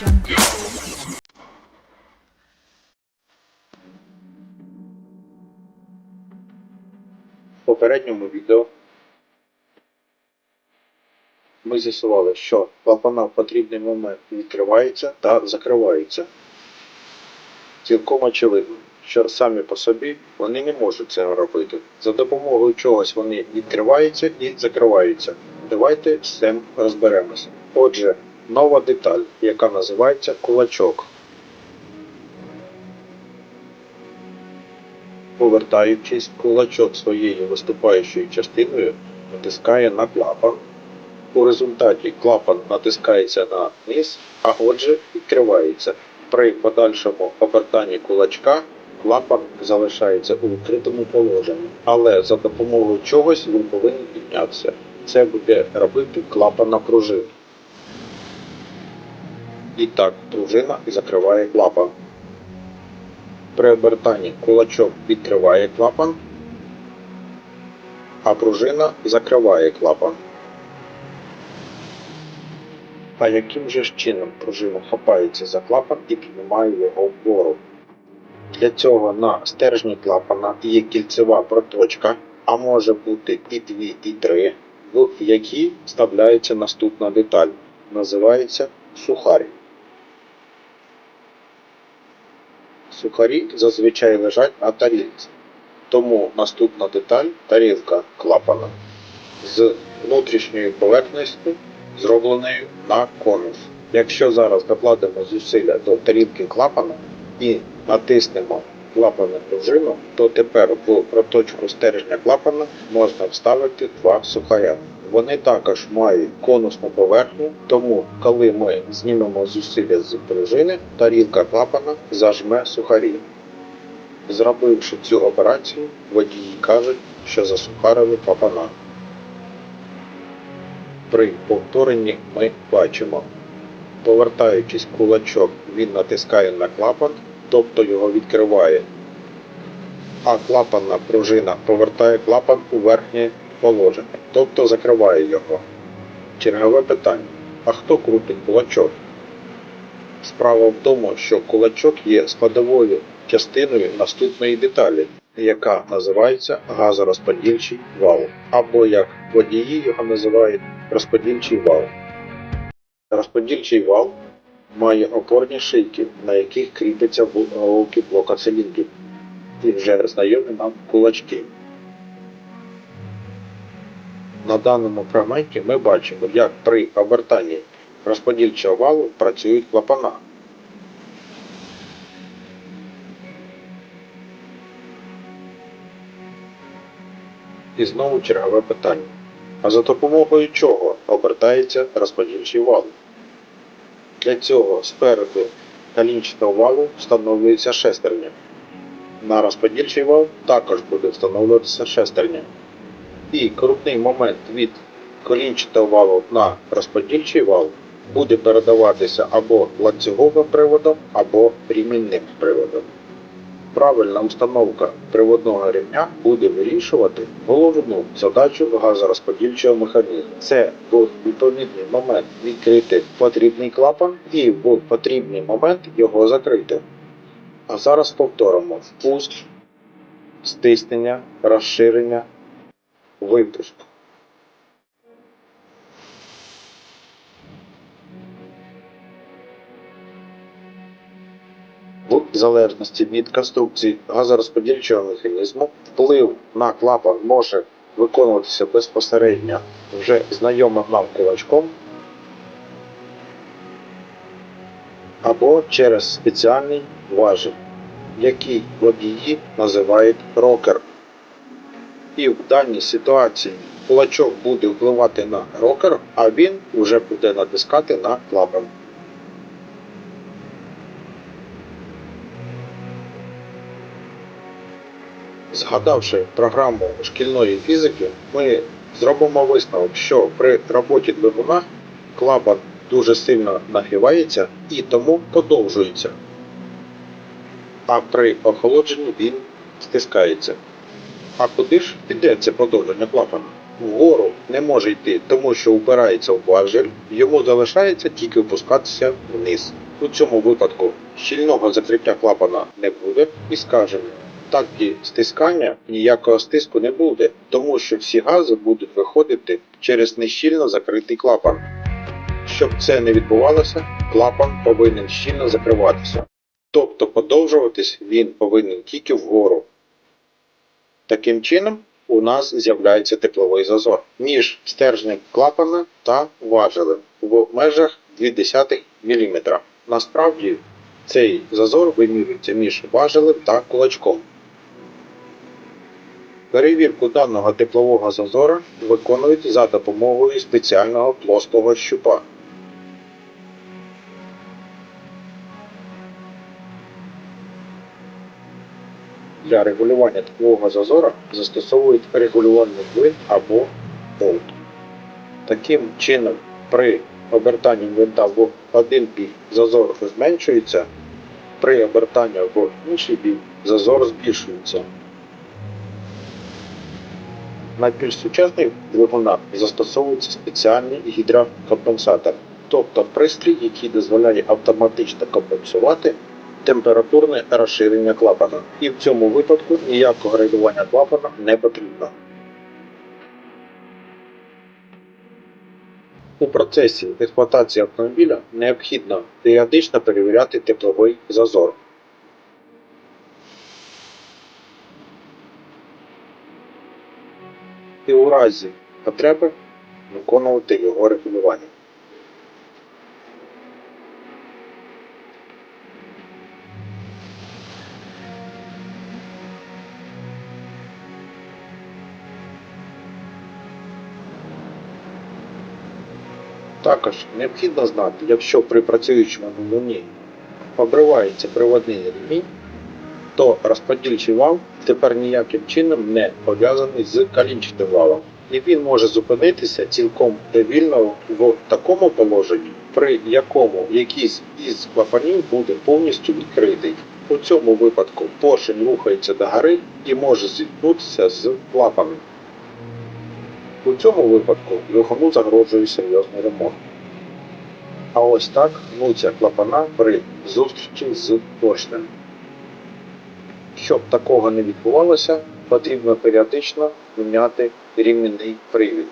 В попередньому відео ми з'ясували, що клапана в потрібний момент відкриваються та закриваються. Цілком очевидно, що самі по собі вони не можуть цього робити. За допомогою чогось вони відкриваються і закриваються. Давайте з цим розберемося. Отже, нова деталь, яка називається кулачок. Повертаючись, кулачок своєю виступаючою частиною натискає на клапан. У результаті клапан натискається на низ, а отже відкривається. При подальшому обертанні кулачка клапан залишається у відкритому положенні, але за допомогою чогось він повинен піднятися. Це буде робити клапан на пружину. І так, пружина закриває клапан. При обертанні кулачок відкриває клапан, а пружина закриває клапан. А яким же ж чином пружина хапається за клапан і піднімає його вгору? Для цього на стержні клапана є кільцева проточка, а може бути і дві, і три, в які вставляється наступна деталь. Називається сухарь. Сухарі зазвичай лежать на тарілці. Тому наступна деталь тарілка клапана з внутрішньою поверхністю, зробленою на конус. Якщо зараз докладемо зусилля до тарілки клапана і натиснемо клапанну пружину, то тепер в проточку стержня клапана можна вставити два сухаря. Вони також мають конусну поверхню, тому коли ми знімемо зусилля з пружини, тарілка клапана зажме сухарі. Зробивши цю операцію, водії кажуть, що засухарили клапана. При повторенні ми бачимо, повертаючись кулачок, він натискає на клапан, тобто його відкриває. А клапанна пружина повертає клапан у верхнє положення, тобто закриває його. Чергове питання. А хто крутить кулачок? Справа в тому, що кулачок є складовою частиною наступної деталі, яка називається газорозподільчий вал, або як водії його називають розподільчий вал. Розподільчий вал має опорні шийки, на яких кріпиться головки блока циліндрів, і вже знайомі нам кулачки. На даному фрагменті ми бачимо, як при обертанні розподільчого валу працюють клапана. І знову чергове питання. А за допомогою чого обертається розподільчий вал? Для цього спереду калінчатого валу встановлюється шестерня. На розподільчий вал також буде встановлюватися шестерня. І крутний момент від колінчатого валу на розподільчий вал буде передаватися або ланцюговим приводом, або рівнинним приводом. Правильна установка приводного рівня буде вирішувати головну задачу газорозподільчого механізму. Це в відповідний момент відкрити потрібний клапан і в потрібний момент його закрити. А зараз повторимо впуск, стиснення, розширення, випуск. В залежності від конструкції газорозподільчого механізму вплив на клапан може виконуватися безпосередньо вже знайомим нам кулачком або через спеціальний важіль, який водії називають рокер. І в даній ситуації кулачок буде впливати на рокер, а він вже буде натискати на клапан. Згадавши програму шкільної фізики, ми зробимо висновок, що при роботі двигуна клапан дуже сильно нагрівається і тому подовжується. А при охолодженні він стискається. А куди ж піде це подовження клапана? Вгору не може йти, тому що упирається в важель, йому залишається тільки опускатися вниз. У цьому випадку щільного закриття клапана не буде і скажемо, так і стискання ніякого стиску не буде, тому що всі гази будуть виходити через нещільно закритий клапан. Щоб це не відбувалося, клапан повинен щільно закриватися. Тобто подовжуватись він повинен тільки вгору. Таким чином, у нас з'являється тепловий зазор між стержнем клапана та важелем в межах 0,2 мм. Насправді цей зазор вимірюється між важелем та кулачком. Перевірку даного теплового зазора виконують за допомогою спеціального плоского щупа. Для регулювання теплового зазора застосовують регулювальний клин або болт. Таким чином, при обертанні гвинта в один бік зазор зменшується, при обертанні в інший бік зазор збільшується. На більш сучасних двигунах застосовується спеціальний гідрокомпенсатор, тобто пристрій, який дозволяє автоматично компенсувати температурне розширення клапана. І в цьому випадку ніякого регулювання клапана не потрібно. У процесі експлуатації автомобіля необхідно періодично перевіряти тепловий зазор. І у разі потреби виконувати його регулювання. Також необхідно знати, якщо при працюючому двигуні обривається приводний ремінь, то розподільчий вал тепер ніяким чином не пов'язаний з калінчатим валом. І він може зупинитися цілком довільно в такому положенні, при якому якийсь із клапанів буде повністю відкритий. У цьому випадку поршень рухається догори і може зіткнутися з клапаном. У цьому випадку двигуну загрожує серйозний ремонт. А ось так гнуться клапана при зустрічі з поршнем. Щоб такого не відбувалося, потрібно періодично міняти рівняний привід.